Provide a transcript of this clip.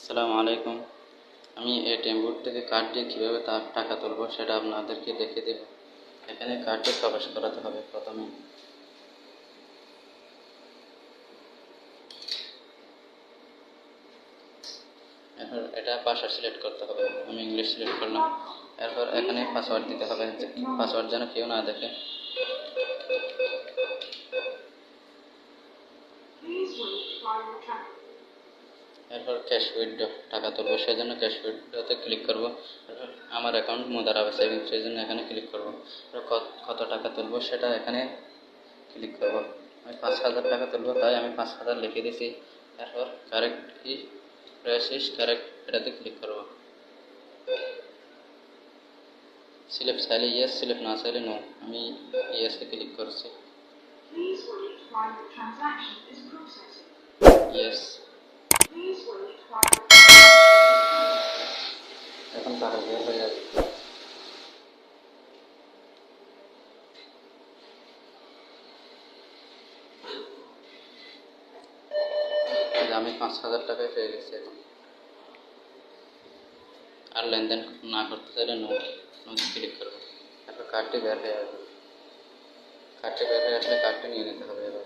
আসসালামু আলাইকুম। আমি এটিএম বুথ থেকে কার্ড দিয়ে কীভাবে তার টাকা তুলবো সেটা আপনাদেরকে দেখে দেব। এখানে কার্ডটি প্রবেশ করাতে হবে প্রথমে। এরপর এটা ভাষা সিলেক্ট করতে হবে। আমি ইংলিশ সিলেক্ট করলাম। এরপর এখানে পাসওয়ার্ড দিতে হবে। পাসওয়ার্ড যেন কেউ না দেখে. এরপর ক্যাশ উইথড্র টাকা তুলবো সেই জন্য ক্যাশ উইথড্রতে ক্লিক করব। আমার অ্যাকাউন্ট মোদারাবে সেভিংস সেই জন্য এখানে ক্লিক করব। কত- কত টাকা তুলবো সেটা এখানে ক্লিক করব। আমি পাঁচ হাজার টাকা তুলবো তাই আমি পাঁচ হাজার লিখে দিছি। এরপর কারেক্ট ই প্রেস ইস কারেক্ট এটাতে ক্লিক করব। স্লিপ চাইলে ইয়েস স্লিপ না চাইলে নো আমি ইয়েসে ক্লিক করছি. Yes Please wait while your transaction আমি পাঁচ হাজার টাকায় পেয়ে গেছি এখন। আর লেনদেন না করতে চাইলে নো ক্লিক করব। তারপর কার্ডটি বের হয়ে আসবে। কার্ডটি বের হয়ে আসলে কার্ডটি নিয়ে নিতে হবে এবার।